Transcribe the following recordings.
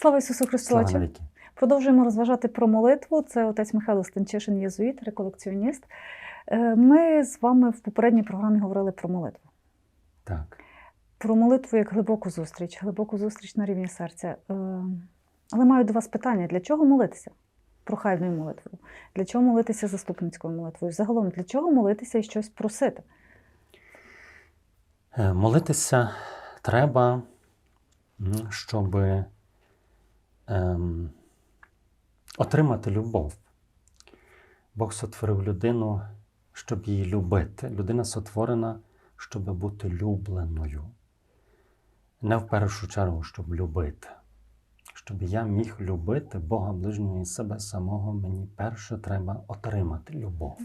Слава Ісусу Христу! Продовжуємо розважати про молитву. Це отець Михайло Станчишин, єзуїт, реколекціоніст. Е, Ми з вами в попередній програмі говорили про молитву. Так. Про молитву як глибоку зустріч, глибоку зустріч на рівні серця. Е, Але маю до вас питання: для чого молитися? Прохальною молитвою? Для чого молитися заступницькою молитвою? Загалом, для чого молитися і щось просити? Е, Молитися треба, щоб ем, отримати любов. Бог сотворив людину, щоб її любити. Людина сотворена, щоб бути любленою. Не в першу чергу, щоб любити. Щоб я міг любити Бога ближнього і себе самого, мені перше треба отримати любов.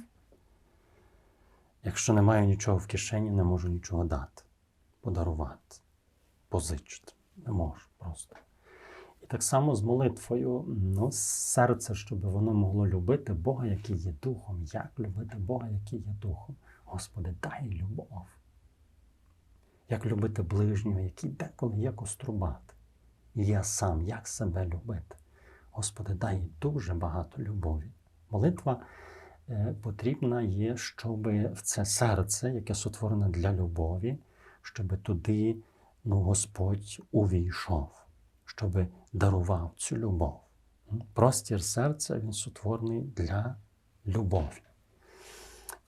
Якщо не маю нічого в кишені, не можу нічого дати, подарувати, позичити. Не можу просто. І так само з молитвою, ну, серце, щоб воно могло любити Бога, який є духом. Як любити Бога, який є духом? Господи, дай любов. Як любити ближнього, який деколи є кострубати. І я сам, як себе любити. Господи, дай дуже багато любові. Молитва е, потрібна є, щоб в це серце, яке сотворене для любові, щоб туди ну, Господь увійшов, щоб дарував цю любов. Простір серця він сотворений для любові.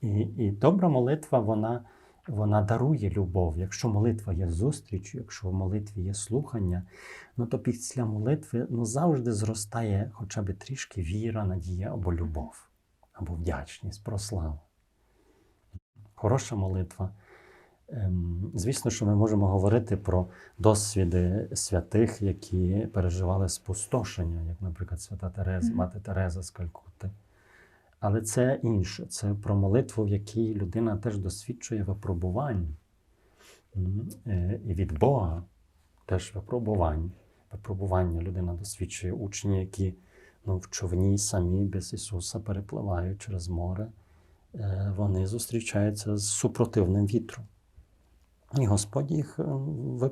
І, і добра молитва, вона, вона дарує любов. Якщо молитва є зустрічю, якщо в молитві є слухання, ну то після молитви ну, завжди зростає хоча б трішки віра, надія або любов або вдячність, прослава. Хороша молитва. Ем, Звісно, що ми можемо говорити про досвіди святих, які переживали спустошення, як, наприклад, свята Тереза, мати Тереза з Калькутти. Але це інше. Це про молитву, в якій людина теж досвідчує випробувань. Е, І від Бога теж випробувань. Випробування людина досвідчує учні, які ну, в човні самі без Ісуса перепливають через море, е, вони зустрічаються з супротивним вітром. І Господь їх е,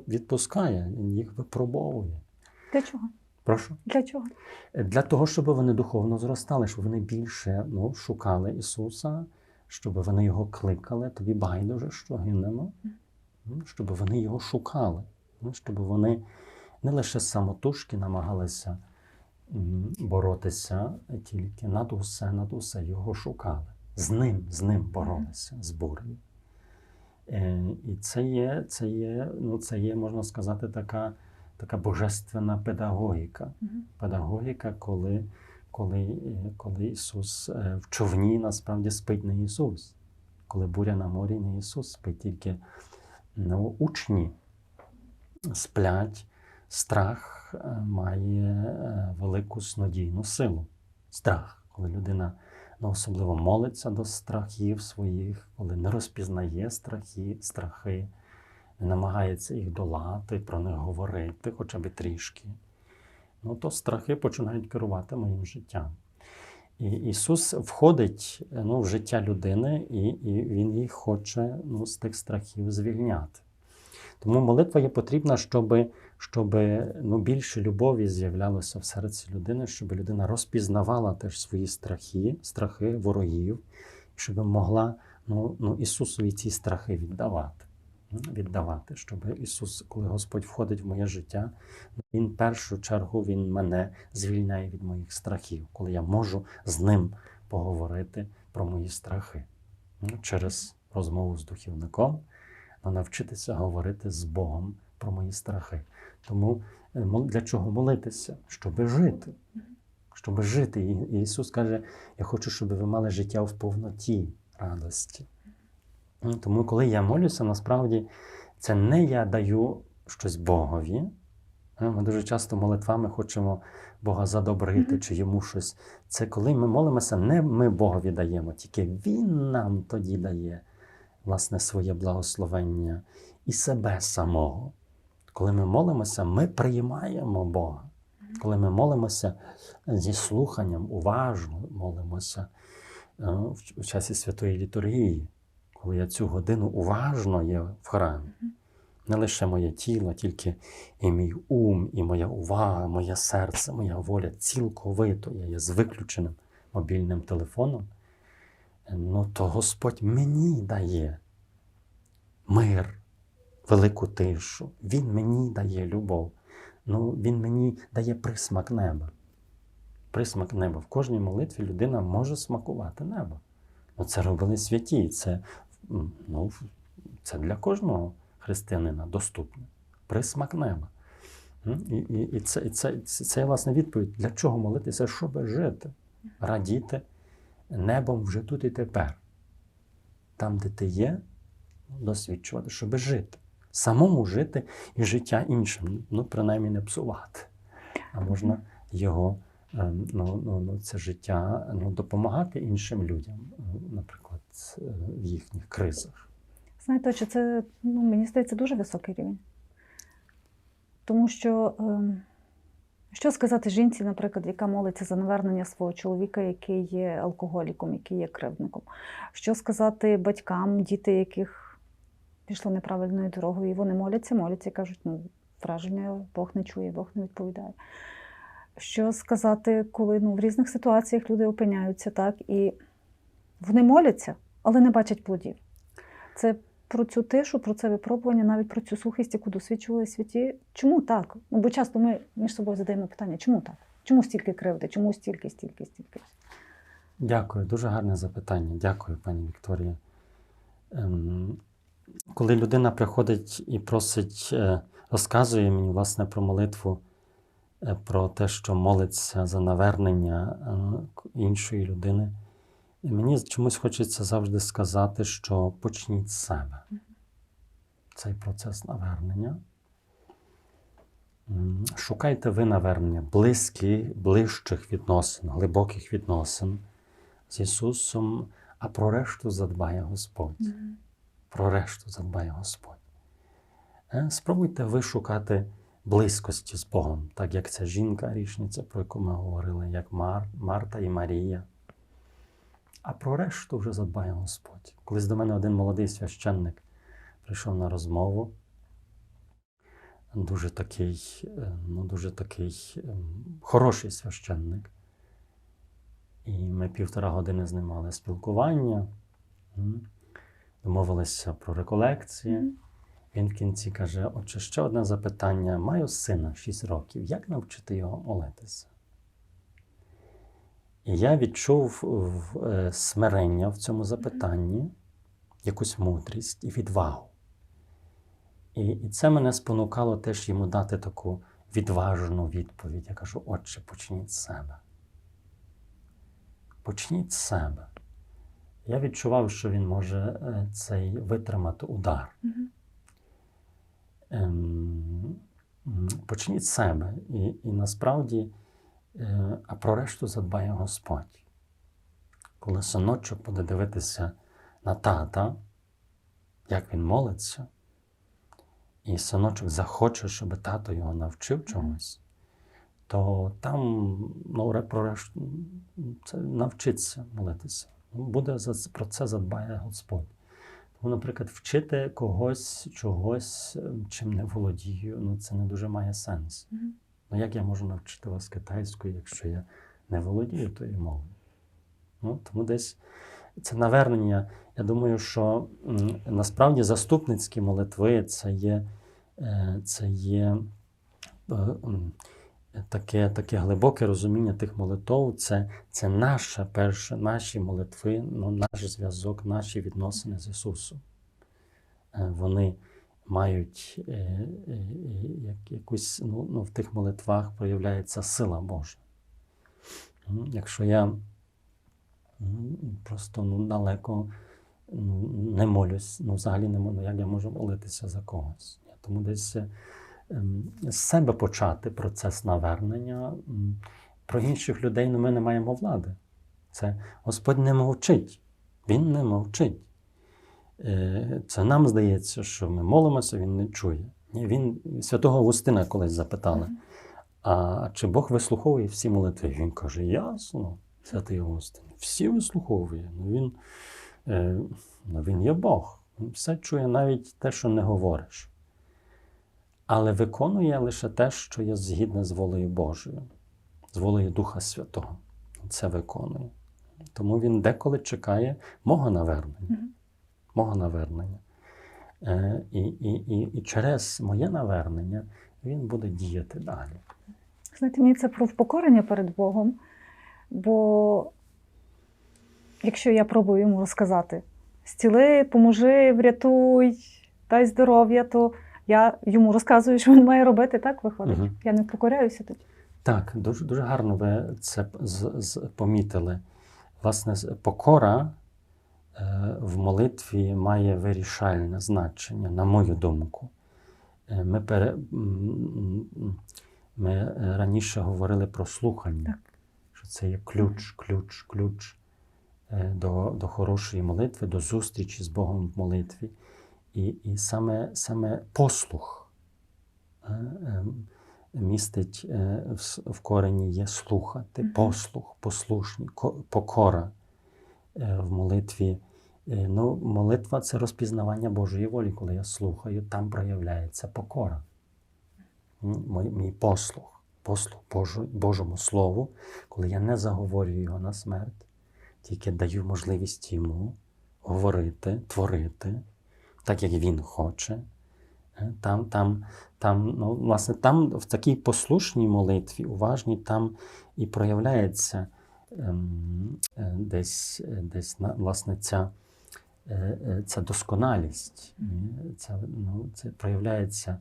відпускає, Він їх випробовує. Для чого? Прошу. Для чого? Е, Для того, щоб вони духовно зростали, щоб вони більше ну, шукали Ісуса, щоб вони його кликали, тобі байдуже, що гинемо, щоб вони його шукали, щоб вони не лише самотужки намагалися боротися, а тільки над усе, над усе його шукали. З ним, з ним боролися, з бурею. Е, І це є, це є, ну, це є, можна сказати, така, така божественна педагогіка Мгм. педагогіка, коли, коли, е, коли Ісус е, в човні насправді спить не Ісус. Коли буря на морі, не Ісус спить, тільки ну, учні сплять, страх має велику снодійну силу. Страх, коли людина ну, особливо молиться до страхів своїх, коли не розпізнає страхи, страхи, не намагається їх долати, про них говорити хоча б трішки ну то страхи починають керувати моїм життям. І Ісус входить ну, в життя людини, і, і Він їх хоче ну, з тих страхів звільняти. Тому молитва є потрібна, щоб, щоб ну, більше любові з'являлося в серці людини, щоб людина розпізнавала теж свої страхи, страхи ворогів, щоб могла ну, ну, Ісусові ці страхи віддавати. Віддавати, щоб Ісус, коли Господь входить в моє життя, він в першу чергу він мене звільняє від моїх страхів, коли я можу з ним поговорити про мої страхи Ну, через розмову з духівником, ну, навчитися говорити з Богом про мої страхи. Тому е, для чого молитися? Щоби жити. Щоби жити. І Ісус каже: Я хочу, щоб ви мали життя в повноті радості. Тому, коли я молюся, насправді це не я даю щось Богові. Е, Ми дуже часто молитвами хочемо Бога задобрити чи йому щось. Це коли ми молимося, не ми Богові даємо, тільки Він нам тоді дає власне своє благословення і себе самого. Коли ми молимося, ми приймаємо Бога. Коли ми молимося зі слуханням, уважно молимося е, в в часі святої літургії, коли я цю годину уважно є в храмі, Не лише моє тіло, тільки і мій ум, і моя увага, моє серце, моя воля цілковито. Я є з виключеним мобільним телефоном, ну то Господь мені дає мир, велику тишу. Він мені дає любов. Ну, Він мені дає присмак неба. Присмак неба. В кожній молитві людина може смакувати небо. Ну, це робили святі. Це, ну, це для кожного християнина доступне. Присмак неба. І, і, і, це, і це, це, це власне відповідь, для чого молитися, щоб жити, радіти небом вже тут і тепер. Там, де ти є, досвідчувати, щоб жити. Самому жити і життя іншим, ну, принаймні не псувати. А можна його, е, ну, ну, ну, це життя ну, допомагати іншим людям, наприклад, в їхніх кризах. Знаєте, що це, ну, мені здається, дуже високий рівень. Тому що, ем, що сказати жінці, наприклад, яка молиться за навернення свого чоловіка, який є алкоголіком, який є кривдником? Що сказати батькам, діти, яких пішли неправильною дорогою, і вони моляться, моляться і кажуть, ну, враження Бог не чує, Бог не відповідає. Що сказати, коли ну, в різних ситуаціях люди опиняються так, і вони моляться, але не бачать плодів. Це про цю тишу, про це випробування, навіть про цю сухість, яку досвідчували святі. Чому так? Ну, бо часто ми між собою задаємо питання, чому так? Чому стільки кривди? Чому стільки, стільки, стільки? Дякую, дуже гарне запитання. Дякую, пані Вікторія. Ем, коли людина приходить і просить, е, розказує мені власне про молитву, е, про те, що молиться за навернення е, іншої людини, і мені чомусь хочеться завжди сказати, що почніть з себе. Цей процес навернення. Шукайте ви навернення близьких, ближчих відносин, глибоких відносин з Ісусом, а про решту задбає Господь. Про решту задбає Господь. Е, Спробуйте ви шукати близькості з Богом, так як ця жінка річниця, про яку ми говорили, як Мар, Марта і Марія. А про решту вже задбає Господь. Колись до мене один молодий священник прийшов на розмову. Дуже такий, е, ну, дуже такий ем, хороший священник. І ми півтора години з ним мали спілкування. Домовилися про реколекції. Мгм. Він в кінці каже: Отже, ще одне запитання. Маю сина 6 років. Як навчити його молитися? І я відчув е, смирення в цьому запитанні, якусь мудрість і відвагу. І, і це мене спонукало теж йому дати таку відважну відповідь. Я кажу: Отче, почніть з себе. Почніть з себе. Я відчував, що він може е, цей витримати удар. Ем, Почніть з себе. І, і насправді, е, а про решту задбає Господь. Коли синочок буде дивитися на тата, як він молиться, і синочок захоче, щоб тато його навчив чомусь, то там ну, про решту це навчиться молитися. Буде за про це задбає Господь. Тому, наприклад, вчити когось чогось, ем, чим не володію, ну це не дуже має сенс. Мгм. Ну як я можу навчити вас китайською, якщо я не володію тою мовою? Ну, тому десь це навернення. Я думаю, що насправді заступницькі молитви це є, е, це є е, таке, таке глибоке розуміння тих молитв. Це, це наша перша, наші молитви, ну, наш зв'язок, наші відносини з Ісусом. Е, Вони мають е, е, як, якусь, ну, ну, в тих молитвах проявляється сила Божа. Якщо я просто ну, далеко ну, не молюсь, ну, взагалі не молю, як я можу молитися за когось. Тому десь з себе почати процес навернення. Про інших людей ну, ми не маємо влади. Це Господь не мовчить. Він не мовчить. Е, Це нам здається, що ми молимося, він не чує. Він святого Августина колись запитали, а чи Бог вислуховує всі молитви? Він каже: Ясно, святий Августин, всі вислуховує. Ну, він, е, ну, він є Бог. Він все чує навіть те, що не говориш. Але виконує лише те, що є згідне з волею Божою, з волею Духа Святого. Це виконує. Тому він деколи чекає мого навернення. Мого навернення. Е, і, і, і, і через моє навернення він буде діяти далі. Знаєте, мені це про впокорення перед Богом. Бо якщо я пробую йому розказати зціли, поможи, врятуй, дай здоров'я, то я йому розказую, що він має робити, так виходить. Мгм. Я не впокоряюся тоді. Так, дуже, дуже гарно ви це з, з, помітили. Власне, покора е, в молитві має вирішальне значення, на мою думку. Е, Ми, пере, ми е, раніше говорили про слухання, Так. що це є ключ, ключ, ключ е, до, до хорошої молитви, до зустрічі з Богом в молитві. І, і саме, саме послух. містить в, корені є слухати, послух, послушні, покора в молитві. Ну, молитва це розпізнавання Божої волі. Коли я слухаю, там проявляється покора. Мій, мій послух, послух Божу, Божому Слову, коли я не заговорюю його на смерть, тільки даю можливість йому говорити, творити, так як він хоче. Е, Там, там, там, ну, власне, там в такій послушній молитві, уважній, там і проявляється ем, е, десь, е, десь на, власне, ця, е, е, ця досконалість. Ця, ну, це проявляється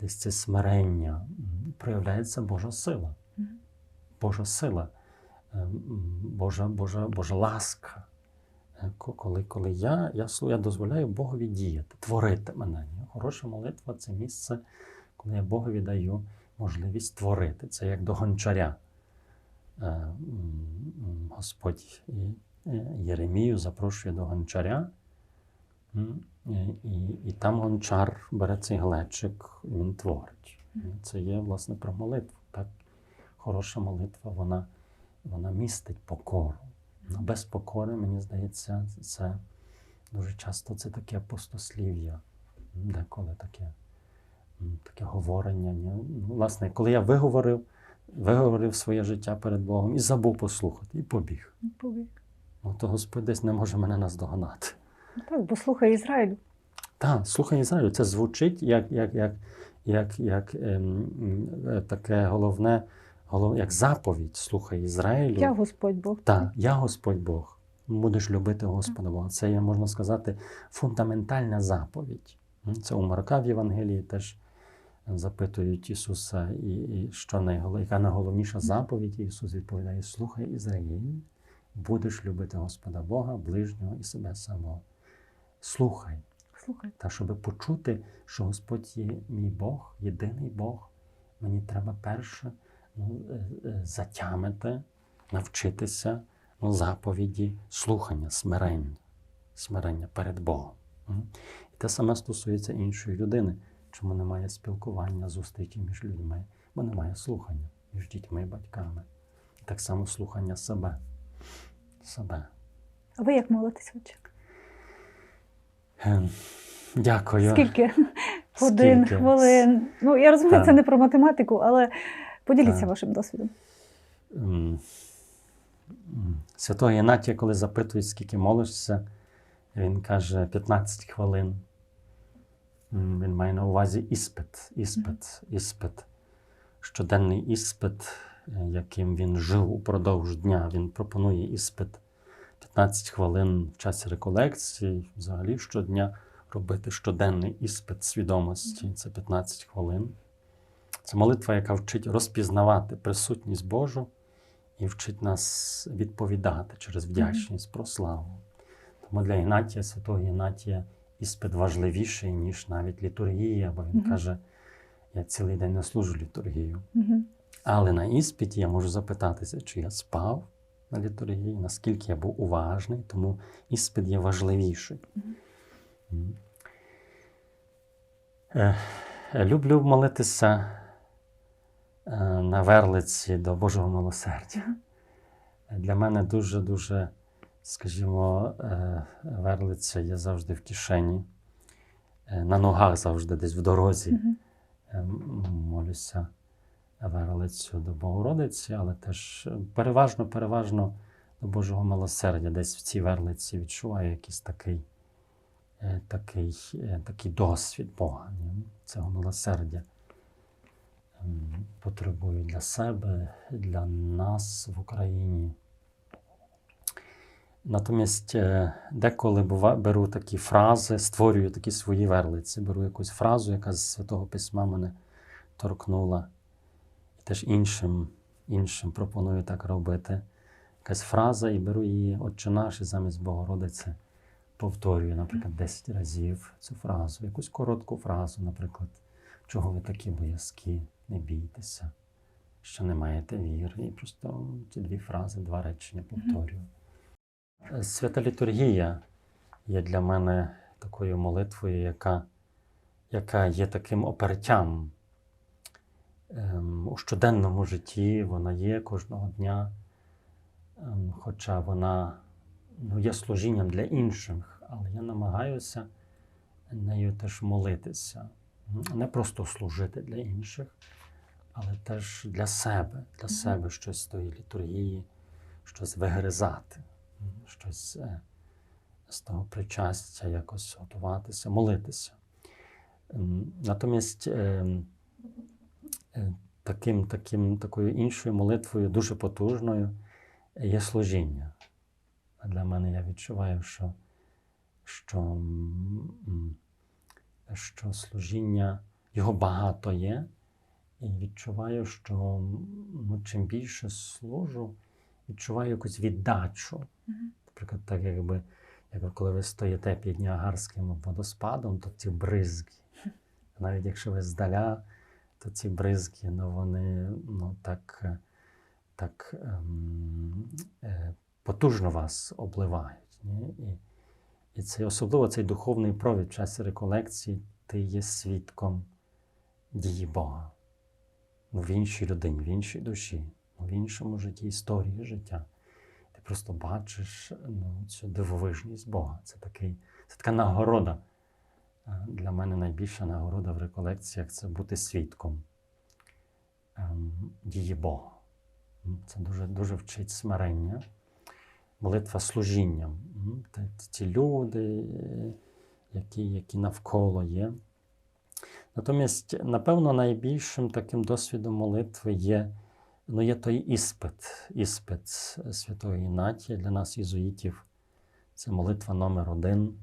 десь це смирення, проявляється Божа сила. Божа сила, ем, Божа, Божа, Божа ласка. Е, ко- Коли, коли я, я, я дозволяю Богові діяти, творити мене. Хороша молитва це місце, коли я Богові даю можливість творити. Це як до гончаря. Е, Господь е, Єремію запрошує до гончаря, і, і, і там гончар бере цей глечик, і він творить. Це є, власне, про молитву. Так? Хороша молитва, вона, вона містить покору. Ну, без покори, мені здається, це дуже часто це таке пустослів'я, деколи таке, таке говорення. Ну, власне, коли я виговорив, виговорив своє життя перед Богом і забув послухати, і побіг. Побіг. Ну, то Господь десь не може мене наздоганати. Ну Так, бо слухай Ізраїлю. Так, слухай Ізраїлю, це звучить як, як, як, як, як ем, е, таке головне, голов, як заповідь. Слухай Ізраїлю. Я Господь Бог. Так, я Господь Бог. Будеш любити Господа Бога. Це є, можна сказати, фундаментальна заповідь. Це у Марка в Євангелії теж запитують Ісуса, і, і що найголов... яка найголовніша заповідь? І Ісус відповідає: Слухай Ізраїль, будеш любити Господа Бога, ближнього і себе самого. Слухай. Слухай. Та щоб почути, що Господь є мій Бог, єдиний Бог, мені треба перше затямити, навчитися ну, заповіді слухання, смирення, смирення перед Богом. І те саме стосується іншої людини, чому немає спілкування, зустрічі між людьми, бо немає слухання між дітьми батьками. Так само слухання себе. себе. А ви як молитесь, отче? Ем, Дякую. Скільки годин, Скільки? хвилин? Ну, я розумію, Так. це не про математику, але поділіться Так. вашим досвідом. Святого Єнатія, коли запитують, скільки молишся, він каже 15 хвилин. Він має на увазі іспит, іспит, іспит. Щоденний іспит, е, яким він жив упродовж дня. Він пропонує іспит 15 хвилин в часі реколекції, взагалі щодня робити щоденний іспит свідомості. Це 15 хвилин. Це молитва, яка вчить розпізнавати присутність Божу і вчить нас відповідати через вдячність про славу. Тому для Ігнатія, святого Ігнатія, іспит важливіший, ніж навіть літургія, бо він каже: я цілий день не служу літургію. Але на іспиті я можу запитатися, чи я спав на літургії, наскільки я був уважний, тому іспит є важливіший. Люблю молитися на верлиці до Божого милосердя. Для мене дуже-дуже, скажімо, е, верлиця є завжди в кишені, е, на ногах завжди десь в дорозі. Е, молюся верлицю до Богородиці, але теж е, переважно, переважно до Божого милосердя. Десь в цій верлиці відчуваю якийсь такий, е, такий, е, такий досвід Бога, цього милосердя. Потребую для себе, для нас в Україні. Натомість е, деколи беру такі фрази, створюю такі свої верлиці, беру якусь фразу, яка з Святого Письма мене торкнула. І теж іншим, іншим пропоную так робити. Якась фраза, і беру її Отче наш, і замість Богородиці повторюю, наприклад, 10 разів цю фразу, якусь коротку фразу, наприклад, чого ви такі боязкі, не бійтеся, що не маєте віри. І просто ці дві фрази, два речення повторюю. Свята літургія є для мене такою молитвою, яка, яка є таким опертям ем, у щоденному житті. Вона є кожного дня, ем, хоча вона ну, є служінням для інших, але я намагаюся нею теж молитися. Не просто служити для інших, але теж для себе, для себе щось з тої літургії, щось вигризати. М, щось е, з того причастя, якось готуватися, молитися. Натомість е, е, таким, таким, такою іншою молитвою, дуже потужною, є служіння. Для мене я відчуваю, що, що, що служіння його багато є, і відчуваю, що ну, чим більше служу, відчуваю якусь віддачу. Наприклад, так якби, якби коли ви стоїте під Ніагарським водоспадом, то ці бризки, навіть якщо ви здаля, то ці бризки, ну, вони ну, так, так ем, е, потужно вас обливають. Ні? І, і це, особливо цей духовний провід в часі реколекції, ти є свідком дії Бога ну, в іншій людині, в іншій душі, ну, в іншому житті, історії життя. Ти просто бачиш ну, цю дивовижність Бога. Це, такий, це така нагорода. Для мене найбільша нагорода в реколекціях це бути свідком ем, дії Бога. Це дуже, дуже вчить смирення, молитва служінням. Ті люди, які, які навколо є. Натомість, напевно, найбільшим таким досвідом молитви є, ну, є той іспит, іспит Святої Інатії для нас, єзуїтів. Це молитва номер один.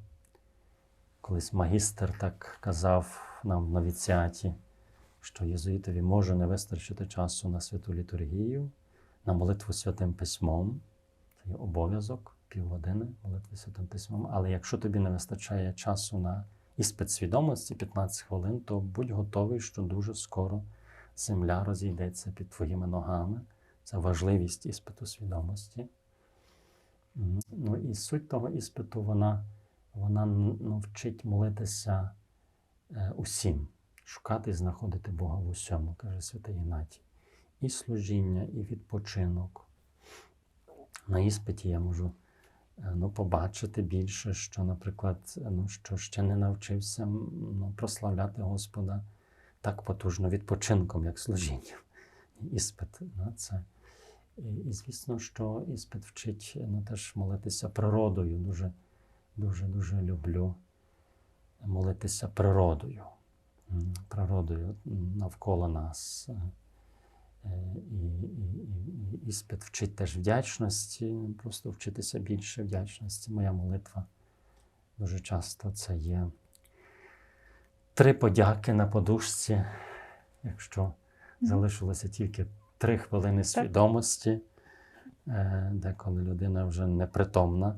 Колись магістр так казав нам в новіціаті, що єзуїтові може не вистачити часу на святу літургію, на молитву святим письмом. Це є обов'язок, півгодини молитви святим письмом. Але якщо тобі не вистачає часу на іспит свідомості 15 хвилин, то будь готовий, що дуже скоро земля розійдеться під твоїми ногами. Це важливість іспиту свідомості. Ну і суть того іспиту, вона, вона ну, вчить молитися е, усім, шукати і знаходити Бога в усьому, каже святий Ігнатій. І служіння, і відпочинок. На іспиті я можу ну, побачити більше, що, наприклад, ну, що ще не навчився ну, прославляти Господа так потужно відпочинком, як служінням. Іспит. Ну, це. І, і звісно, що іспит вчить ну, теж молитися природою. Дуже, дуже, дуже люблю молитися природою. Природою навколо нас. Е, е, І, і, і, і іспит вчить теж вдячності, просто вчитися більше вдячності. Моя молитва дуже часто це є три подяки на подушці, якщо залишилося тільки три хвилини свідомості, е, деколи людина вже непритомна,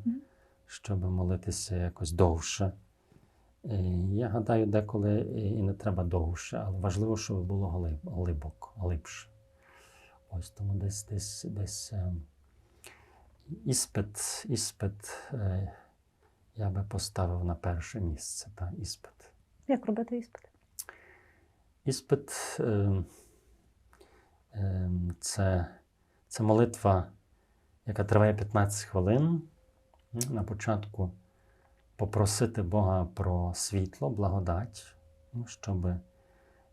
щоб молитися якось довше. Я гадаю, деколи і не треба довше, але важливо, щоб було глибоко, глибше. Ось тому десь десь десь е, іспит, іспит е, я би поставив на перше місце. Та, іспит. Як робити іспит? Іспит е, це, це молитва, яка триває 15 хвилин. На початку попросити Бога про світло, благодать, ну, щоб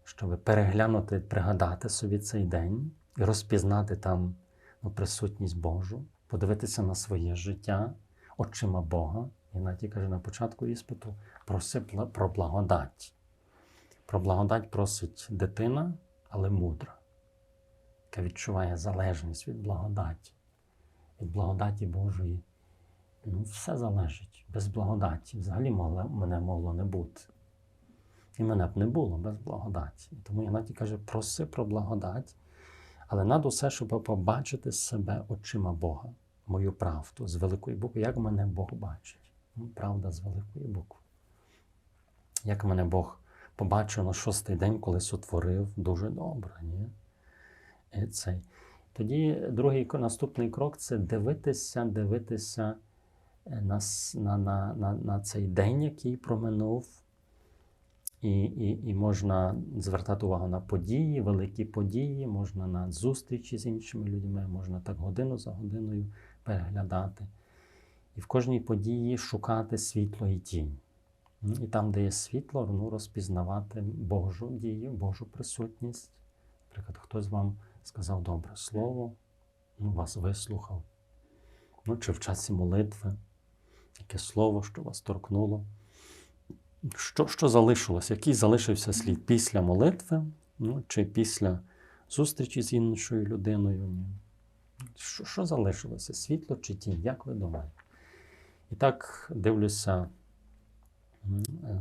щоб переглянути, пригадати собі цей день і розпізнати там ну, присутність Божу, подивитися на своє життя очима Бога. І Наті каже на початку іспиту: проси про благодать. Про благодать просить дитина, але мудра, яка відчуває залежність від благодаті, від благодаті Божої. Ну, все залежить. Без благодаті взагалі могло, мене могло не бути. І мене б не було без благодаті. Тому Ігнатій каже: проси про благодать, але над усе, щоб побачити себе очима Бога, мою правду з великої букви, як мене Бог бачить. Ну, Правда з великої букви. Як мене Бог побачив на шостий день, коли сотворив дуже добре. Ні? І цей. Тоді другий наступний крок це дивитися, дивитися е, на, на, на, на, на цей день, який проминув. І, і, і можна звертати увагу на події, великі події, можна на зустрічі з іншими людьми, можна так годину за годиною переглядати. І в кожній події шукати світло і тінь. Ну, І там, де є світло, ну, розпізнавати Божу дію, Божу присутність. Наприклад, хтось вам сказав добре слово, ну, вас вислухав. Ну, чи в часі молитви, яке слово, що вас торкнуло. Що, що залишилось? Який залишився слід після молитви, ну, чи після зустрічі з іншою людиною? Що, що залишилося? Світло чи тінь? Як ви думаєте? І так дивлюся,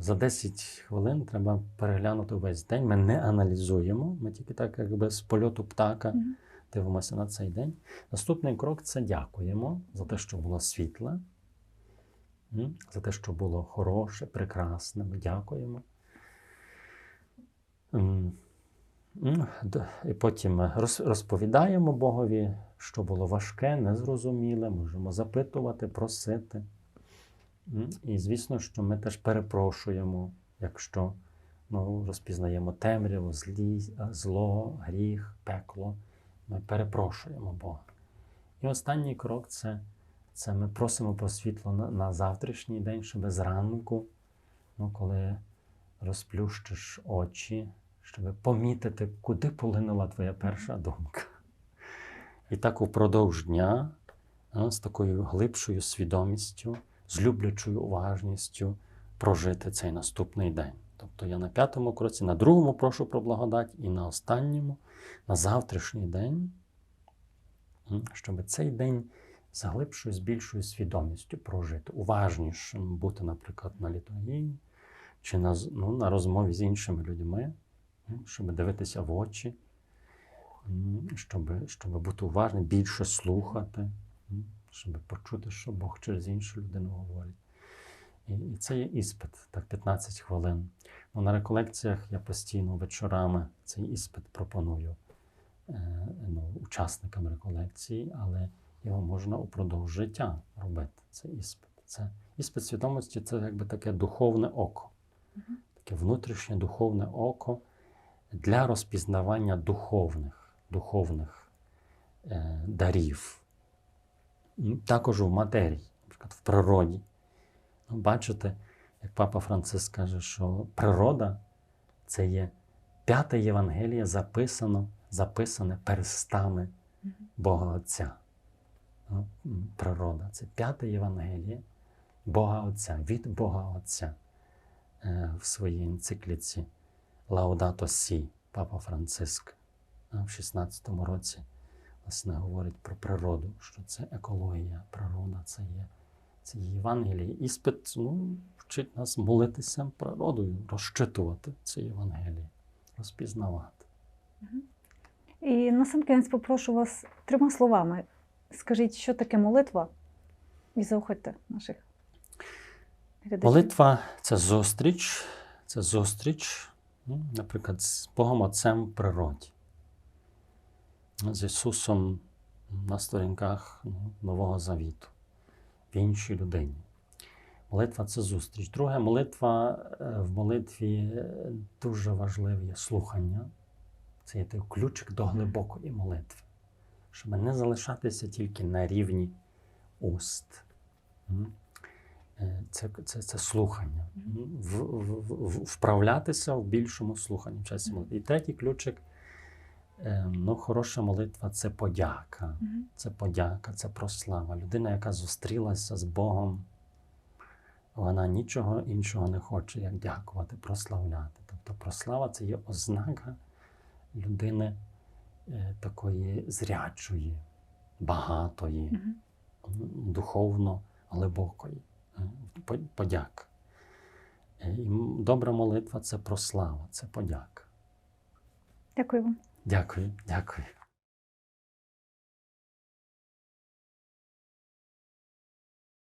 за 10 хвилин треба переглянути весь день. Ми не аналізуємо, ми тільки так, якби з польоту птака дивимося на цей день. Наступний крок це дякуємо за те, що було світле, за те, що було хороше, прекрасне. Ми дякуємо. М, м, д- І потім розповідаємо Богові, що було важке, незрозуміле, можемо запитувати, просити. І звісно, що ми теж перепрошуємо, якщо ну, розпізнаємо темряву, злі, зло, гріх, пекло. Ми перепрошуємо Бога. І останній крок це, це ми просимо про світло на, на завтрашній день, щоб зранку, ну, коли розплющиш очі, щоб помітити, куди полинула твоя перша думка. І так упродовж дня, з такою глибшою свідомістю, з люблячою уважністю прожити цей наступний день. Тобто я на п'ятому кроці, на другому прошу про благодать, і на останньому, на завтрашній день, щоб цей день з глибшою, з більшою свідомістю прожити, уважнішим бути, наприклад, на літургії чи на, ну, на розмові з іншими людьми, щоб дивитися в очі, щоб, щоб бути уважним, більше слухати, щоб почути, що Бог через іншу людину говорить. І, і це є іспит, так 15 хвилин. Ну, на реколекціях я постійно вечорами цей іспит пропоную е, ну, учасникам реколекції, але його можна упродовж життя робити. Це іспит. Це іспит свідомості це якби таке духовне око, таке внутрішнє духовне око для розпізнавання духовних, духовних е, дарів. Також в матерії, наприклад, в природі. Ну, бачите, як папа Франциск каже, що природа це є п'яте Євангеліє записано, записане перстами Бога Отця. Ну, Природа це п'яте Євангеліє Бога Отця, від Бога Отця е, в своїй енцикліці Лаудато Сі, Папа Франциск е, в 16-му році власне говорить про природу, що це екологія, природа це є це є Євангеліє. Іспит ну, вчить нас молитися природою, розчитувати це Євангеліє, розпізнавати. І на сам кінець попрошу вас трьома словами. Скажіть, що таке молитва, і заохотьте наших глядачів. Молитва це зустріч, це зустріч, ну, наприклад, з Богом Отцем в природі, з Ісусом на сторінках ну, Нового Завіту, в іншій людині. Молитва це зустріч. Друге, молитва е, в молитві дуже важливе є слухання. Це є той ключик до глибокої молитви, щоб не залишатися тільки на рівні уст. Е, Це, це, це слухання. В, в, в, вправлятися в більшому слуханні в часі молитви. І третій ключик. е, Ну, хороша молитва це подяка. Це подяка, це прослава. Людина, яка зустрілася з Богом, вона нічого іншого не хоче, як дякувати, прославляти. Тобто прослава це є ознака людини такої зрячої, багатої, м, духовно глибокої. Е, по- Подяка. Е, І добра молитва це про славу, це подяка. Дякую вам. Дякую, дякую.